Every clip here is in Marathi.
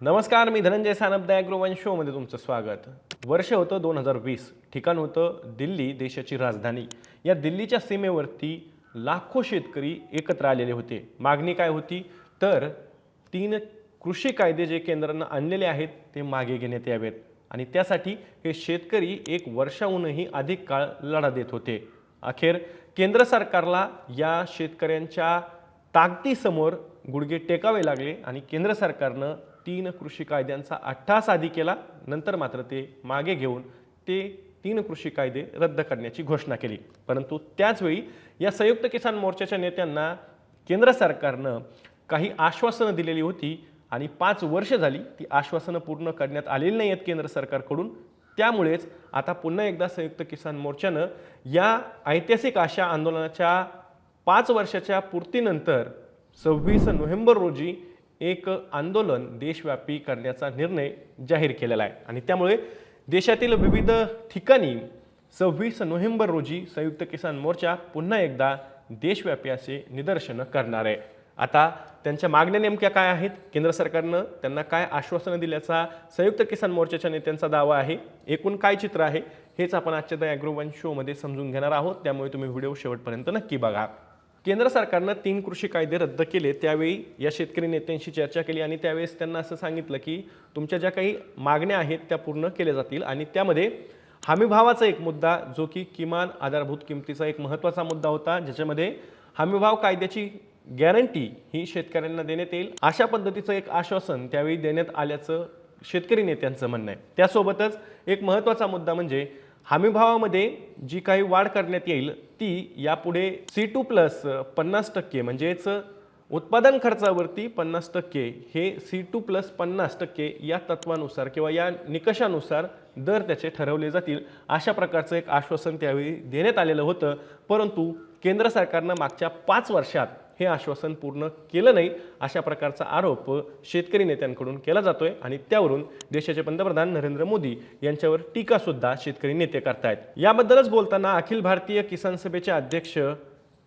नमस्कार मी धनंजय सानप ॲग्रोवन शोमध्ये तुमचं स्वागत. वर्ष होतं दोन हजार वीस. ठिकाण होतं दिल्ली देशाची राजधानी. या दिल्लीच्या सीमेवरती लाखो शेतकरी एकत्र आलेले होते. मागणी काय होती? तर तीन कृषी कायदे जे केंद्रानं आणलेले आहेत ते मागे घेण्यात यावेत. आणि त्यासाठी हे शेतकरी एक वर्षाहूनही अधिक काळ लढा देत होते. अखेर केंद्र सरकारला या शेतकऱ्यांच्या ताकदीसमोर गुडघे टेकावे लागले आणि केंद्र सरकारनं तीन कृषी कायद्यांचा अठ्ठास आधी केला नंतर मात्र ते मागे घेऊन ते तीन कृषी कायदे रद्द करण्याची घोषणा केली. परंतु त्याचवेळी या संयुक्त किसान मोर्चाच्या नेत्यांना केंद्र सरकारनं काही आश्वासनं दिलेली होती आणि पाच वर्ष झाली ती आश्वासनं पूर्ण करण्यात आलेली नाही आहेत केंद्र सरकारकडून. त्यामुळेच आता पुन्हा एकदा संयुक्त किसान मोर्चानं या ऐतिहासिक आशा आंदोलनाच्या पाच वर्षाच्या पूर्तीनंतर सव्वीस नोव्हेंबर रोजी एक आंदोलन देशव्यापी करण्याचा निर्णय जाहीर केलेला आहे. आणि त्यामुळे देशातील विविध ठिकाणी सव्वीस नोव्हेंबर रोजी संयुक्त किसान मोर्चा पुन्हा एकदा देशव्यापी असे निदर्शनं करणार आहे. आता त्यांच्या मागण्या नेमक्या काय आहेत? केंद्र सरकारनं त्यांना काय आश्वासनं दिल्याचा संयुक्त किसान मोर्चाच्या नेत्यांचा दावा आहे? एकूण काय चित्र आहे? हेच आपण आजच्या द ॲग्रोवन शोमध्ये समजून घेणार आहोत. त्यामुळे तुम्ही व्हिडिओ शेवटपर्यंत नक्की बघा. केंद्र सरकारनं तीन कृषी कायदे रद्द केले. त्यावेळी या शेतकरी नेत्यांशी चर्चा केली आणि त्यावेळेस त्यांना असं सांगितलं की तुमच्या ज्या काही मागण्या आहेत त्या पूर्ण केल्या जातील आणि त्यामध्ये हमीभावाचा एक मुद्दा जो की किमान आधारभूत किमतीचा एक महत्त्वाचा मुद्दा होता ज्याच्यामध्ये हमीभाव कायद्याची गॅरंटी ही शेतकऱ्यांना देण्यात येईल. अशा पद्धतीचं एक आश्वासन त्यावेळी देण्यात आल्याचं शेतकरी नेत्यांचं म्हणणं आहे. त्यासोबतच एक महत्त्वाचा मुद्दा म्हणजे हमीभावामध्ये जी काही वाढ करण्यात येईल ती यापुढे सी टू प्लस पन्नास टक्के म्हणजेच उत्पादन खर्चावरती पन्नास टक्के हे सी टू प्लस पन्नास टक्के या तत्वानुसार किंवा या निकषानुसार दर त्याचे ठरवले जातील. अशा प्रकारचं एक आश्वासन त्यावेळी देण्यात आलेलं होतं. परंतु केंद्र सरकारनं मागच्या पाच वर्षात हे आश्वासन पूर्ण केलं नाही अशा प्रकारचा आरोप शेतकरी नेत्यांकडून केला जातोय आणि त्यावरून देशाचे पंतप्रधान नरेंद्र मोदी यांच्यावर टीकासुद्धा शेतकरी नेते करतायत. याबद्दलच बोलताना अखिल भारतीय किसान सभेचे अध्यक्ष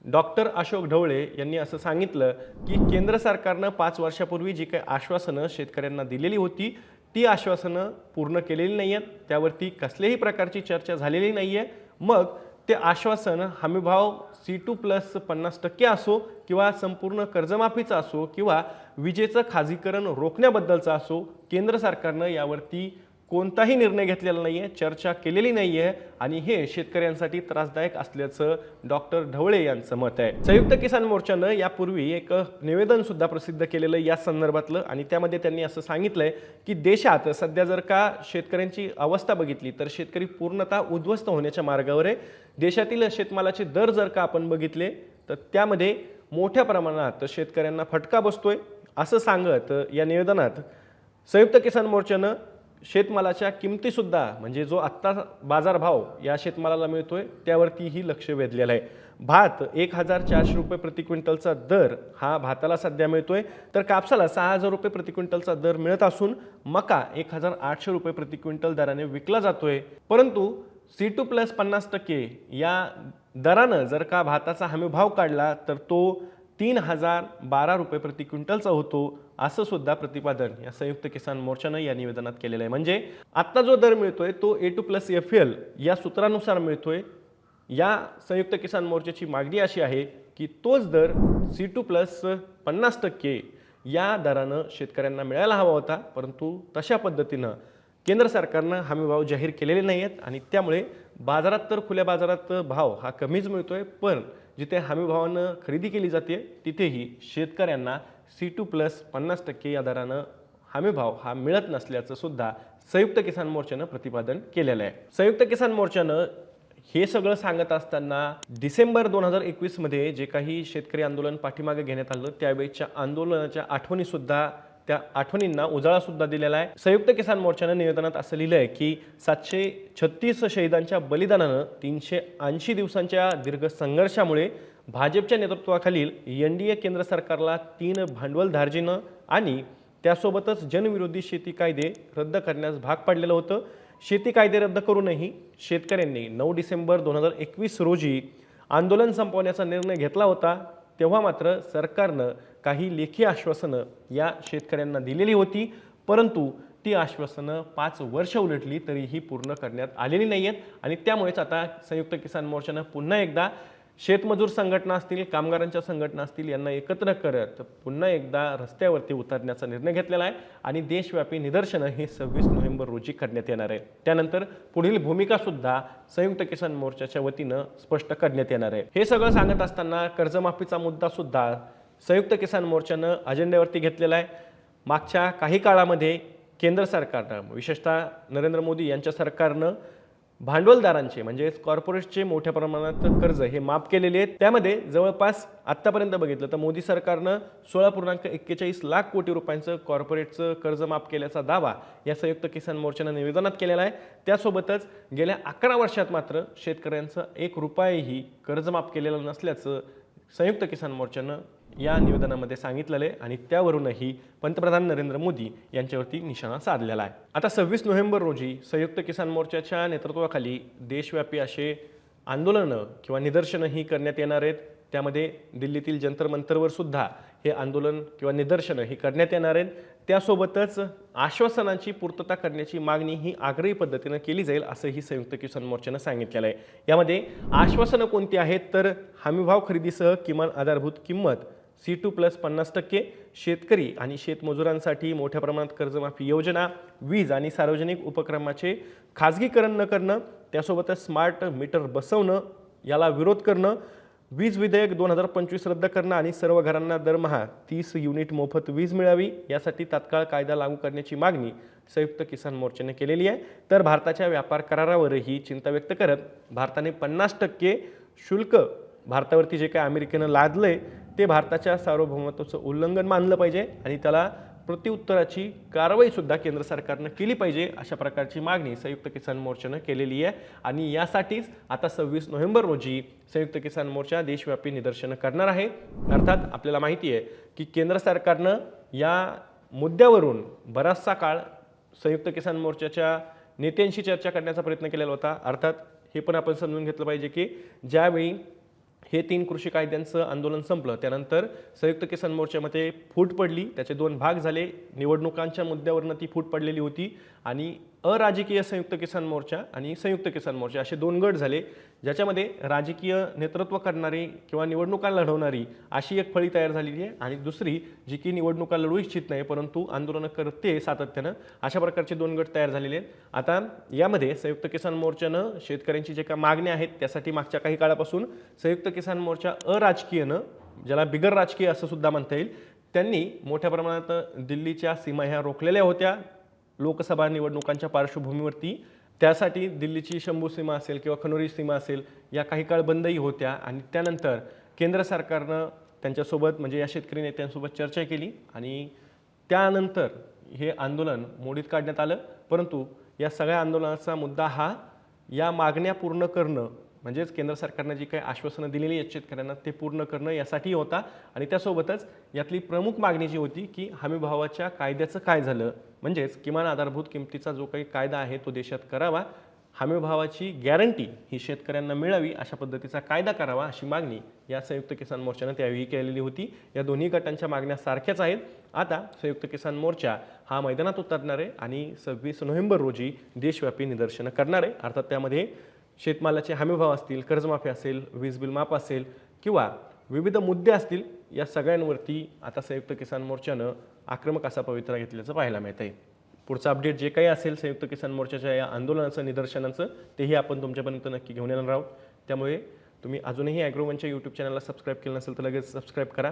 डॉक्टर अशोक ढवळे यांनी असं सांगितलं की केंद्र सरकारनं पाच वर्षापूर्वी जी काही आश्वासनं शेतकऱ्यांना दिलेली होती ती आश्वासनं पूर्ण केलेली नाही आहेत त्यावरती कसल्याही प्रकारची चर्चा झालेली नाही आहे मग ते आश्वासन हमीभाव सी टू प्लस पन्नास टक्के असो किंवा संपूर्ण कर्जमाफीचा असो किंवा विजेचं खाजगीकरण रोखण्याबद्दलचा असो केंद्र सरकारनं यावरती कोणताही निर्णय घेतलेला नाही आहे चर्चा केलेली नाही आहे आणि हे शेतकऱ्यांसाठी त्रासदायक असल्याचं डॉक्टर ढवळे यांचं मत आहे. संयुक्त किसान मोर्चानं यापूर्वी एक निवेदन सुद्धा प्रसिद्ध केलेलं या संदर्भातलं आणि त्यामध्ये त्यांनी असं सांगितलंय की देशात सध्या जर का शेतकऱ्यांची अवस्था बघितली तर शेतकरी पूर्णतः उद्ध्वस्त होण्याच्या मार्गावर आहे. देशातील शेतमालाचे दर जर का आपण बघितले तर त्यामध्ये मोठ्या प्रमाणात शेतकऱ्यांना फटका बसतोय असं सांगत या निवेदनात संयुक्त किसान मोर्चानं शेतमालाच्या किमतीसुद्धा म्हणजे जो आत्ता बाजारभाव या शेतमालाला मिळतो आहे त्यावरतीही लक्ष वेधलेलं आहे. भात एक हजार चारशे रुपये प्रति क्विंटलचा दर हा भाताला सध्या मिळतो आहे तर कापसाला सहा हजार रुपये प्रति क्विंटलचा दर मिळत असून मका एक हजार आठशे रुपये प्रति क्विंटल दराने विकला जातोय. परंतु सी टू प्लस पन्नास टक्के या दरानं जर का भाताचा हमी भाव काढला तर तो तीन हजार बारा रुपये प्रति क्विंटलचा होतो असं सुद्धा प्रतिपादन या संयुक्त किसान मोर्चानं या निवेदनात केलेलं आहे. म्हणजे आत्ता जो दर मिळतोय तो A two plus F L या सूत्रानुसार मिळतोय. या संयुक्त किसान मोर्चाची मागणी अशी आहे की तोच दर सी टू प्लस पन्नास टक्के या दरानं शेतकऱ्यांना मिळायला हवा होता परंतु तशा पद्धतीनं केंद्र सरकारनं हमीभाव जाहीर केलेले नाही आहेत आणि त्यामुळे बाजारात तर खुल्या बाजारात भाव हा कमीच मिळतो आहे पण जिथे हमीभावानं खरेदी केली जाते तिथेही शेतकऱ्यांना सी टू प्लस पन्नास टक्के या दरानं हमीभाव हा मिळत नसल्याचं सुद्धा संयुक्त किसान मोर्चानं प्रतिपादन केलेलं आहे. संयुक्त किसान मोर्चानं हे सगळं सांगत असताना डिसेंबर दोन हजार एकवीसमध्ये जे काही शेतकरी आंदोलन पाठीमागे घेण्यात आलं त्यावेळेच्या आंदोलनाच्या आठवणीसुद्धा त्या आठवणींना उजाळा सुद्धा दिलेला आहे. संयुक्त किसान मोर्चानं निवेदनात असं लिहिलं आहे की सातशे छत्तीस शहीदांच्या बलिदानानं तीनशे ऐंशी दिवसांच्या दीर्घ संघर्षामुळे भाजपच्या नेतृत्वाखालील एन डी ए केंद्र सरकारला तीन भांडवल धार्जिनं आणि त्यासोबतच जनविरोधी शेती कायदे रद्द करण्यास भाग पाडलेलं होतं. शेती कायदे रद्द करूनही शेतकऱ्यांनी नऊ डिसेंबर दोन हजार एकवीस रोजी आंदोलन संपवण्याचा निर्णय घेतला होता. तेव्हा मात्र सरकारनं काही लेखी आश्वासनं या शेतकऱ्यांना दिलेली होती परंतु ती आश्वासनं पाच वर्ष उलटली तरीही पूर्ण करण्यात आलेली नाही आहेत आणि त्यामुळेच आता संयुक्त किसान मोर्चानं पुन्हा एकदा शेतमजूर संघटना असतील कामगारांच्या संघटना असतील यांना एकत्र करत पुन्हा एकदा रस्त्यावरती उतरण्याचा निर्णय घेतलेला आहे आणि देशव्यापी निदर्शनं हे सव्वीस नोव्हेंबर रोजी करण्यात येणार आहे त्यानंतर पुढील भूमिकासुद्धा संयुक्त किसान मोर्चाच्या वतीनं स्पष्ट करण्यात येणार आहे. हे सगळं सांगत असताना कर्जमाफीचा मुद्दा सुद्धा संयुक्त किसान मोर्चानं अजेंड्यावरती घेतलेला आहे. मागच्या काही काळामध्ये केंद्र सरकारनं विशेषतः नरेंद्र मोदी यांच्या सरकारनं भांडवलदारांचे म्हणजेच कॉर्पोरेटचे मोठ्या प्रमाणात कर्ज हे माफ केलेले आहेत. त्यामध्ये जवळपास आत्तापर्यंत बघितलं तर मोदी सरकारनं सोळा पूर्णांक एक्केचाळीस लाख कोटी रुपयांचं कॉर्पोरेटचं कर्ज माफ केल्याचा दावा या संयुक्त किसान मोर्चानं निवेदनात केलेला आहे. त्यासोबतच गेल्या अकरा वर्षात मात्र शेतकऱ्यांचं एक रुपयाही कर्ज माफ केलेलं नसल्याचं संयुक्त किसान मोर्चानं या निवेदनामध्ये सांगितलेलं आहे आणि त्यावरूनही पंतप्रधान नरेंद्र मोदी यांच्यावरती निशाणा साधलेला आहे. आता सव्वीस नोव्हेंबर रोजी संयुक्त किसान मोर्चाच्या नेतृत्वाखाली देशव्यापी असे आंदोलनं किंवा निदर्शनंही करण्यात येणार आहेत. त्यामध्ये दिल्लीतील जंतर मंतरवर सुद्धा हे आंदोलन किंवा निदर्शनं ही करण्यात येणार आहेत. त्यासोबतच आश्वासनांची पूर्तता करण्याची मागणी ही आग्रही पद्धतीनं केली जाईल असंही संयुक्त किसान मोर्चानं सांगितलेलं आहे. यामध्ये आश्वासनं कोणती आहेत तर हमीभाव खरेदीसह किमान आधारभूत किंमत सी टू प्लस पन्नास टक्के शेतकरी आणि शेतमजुरांसाठी मोठ्या प्रमाणात कर्जमाफी योजना वीज आणि सार्वजनिक उपक्रमाचे खाजगीकरण न करणं त्यासोबतच स्मार्ट मीटर बसवणं याला विरोध करणं वीज विधेयक दोन हजार पंचवीस रद्द करणं आणि सर्व घरांना दरमहा तीस युनिट मोफत वीज मिळावी यासाठी तात्काळ कायदा लागू करण्याची मागणी संयुक्त किसान मोर्चाने केलेली आहे. तर भारताच्या व्यापार करारावरही चिंता व्यक्त करत भारताने पन्नास टक्के शुल्क भारतावरती जे काय अमेरिकेनं लादलंय ते भारताच्या सार्वभौमत्वाचं उल्लंघन मानलं पाहिजे आणि त्याला प्रत्युत्तराची कारवाईसुद्धा केंद्र सरकारनं केली पाहिजे अशा प्रकारची मागणी संयुक्त किसान मोर्चानं केलेली आहे. आणि यासाठीच आता सव्वीस नोव्हेंबर रोजी संयुक्त किसान मोर्चा देशव्यापी निदर्शनं करणार आहे. अर्थात आपल्याला माहिती आहे की केंद्र सरकारनं या मुद्द्यावरून बराचसा काळ संयुक्त किसान मोर्चाच्या नेत्यांशी चर्चा करण्याचा प्रयत्न केलेला होता. अर्थात हे पण आपण समजून घेतलं पाहिजे की ज्यावेळी हे तीन कृषी कायद्यांचं आंदोलन संपलं. त्यानंतर संयुक्त किसान मोर्चामध्ये फूट पडली. त्याचे दोन भाग झाले. निवडणुकांच्या मुद्द्यावरनं ती फूट पडलेली होती आणि अराजकीय संयुक्त किसान मोर्चा आणि संयुक्त किसान मोर्चा असे दोन गट झाले ज्याच्यामध्ये राजकीय नेतृत्व करणारी किंवा निवडणुका लढवणारी अशी एक फळी तयार झालेली आहे आणि दुसरी जी की निवडणुका लढवू इच्छित नाही परंतु आंदोलनं करते सातत्यानं अशा प्रकारचे दोन गट तयार झालेले आहेत. आता यामध्ये संयुक्त किसान मोर्चानं शेतकऱ्यांची जे काही मागण्या आहेत त्यासाठी मागच्या काही काळापासून संयुक्त किसान मोर्चा अराजकीयनं ज्याला बिगर राजकीय असं सुद्धा म्हणता येईल त्यांनी मोठ्या प्रमाणात दिल्लीच्या सीमा ह्या रोखलेल्या होत्या. लोकसभा निवडणुकांच्या पार्श्वभूमीवरती त्यासाठी दिल्लीची शंभू सीमा असेल किंवा खनोरी सीमा असेल या काही काळ बंदही होत्या आणि त्यानंतर केंद्र सरकारनं त्यांच्यासोबत म्हणजे या शेतकरी नेत्यांसोबत चर्चा केली आणि त्यानंतर हे आंदोलन मोडीत काढण्यात आलं. परंतु या सगळ्या आंदोलनाचा मुद्दा हा या मागण्या पूर्ण करणं म्हणजेच केंद्र सरकारनं जी काही आश्वासनं दिलेली आहेत शेतकऱ्यांना ते पूर्ण करणं यासाठी होता. आणि त्यासोबतच यातली प्रमुख मागणी जी होती की हमीभावाच्या कायद्याचं काय झालं म्हणजेच किमान आधारभूत किमतीचा जो काही कायदा आहे तो देशात करावा. हमीभावाची गॅरंटी ही शेतकऱ्यांना मिळावी अशा पद्धतीचा कायदा करावा अशी मागणी या संयुक्त किसान मोर्चानं त्यावेळी केलेली होती. या दोन्ही गटांच्या मागण्या सारख्याच आहेत. आता संयुक्त किसान मोर्चा हा मैदानात उतरणार आहे आणि सव्वीस नोव्हेंबर रोजी देशव्यापी निदर्शनं करणार आहे. अर्थात त्यामध्ये शेतमालाचे हमीभाव असतील कर्जमाफी असेल वीज बिल माफ असेल किंवा विविध मुद्दे असतील या सगळ्यांवरती आता संयुक्त किसान मोर्चानं आक्रमक असा पवित्रा घेतल्याचं पाहायला मिळत आहे पुढचं अपडेट जे काही असेल संयुक्त किसान मोर्चाच्या या आंदोलनाचं निदर्शनाचं तेही आपण तुमच्यापर्यंत नक्की घेऊन येणार आहोत. त्यामुळे तुम्ही अजूनही ॲग्रोवनच्या यूट्यूब चॅनलला सबस्क्राईब केलं नसेल तर लगेच सबस्क्राईब करा.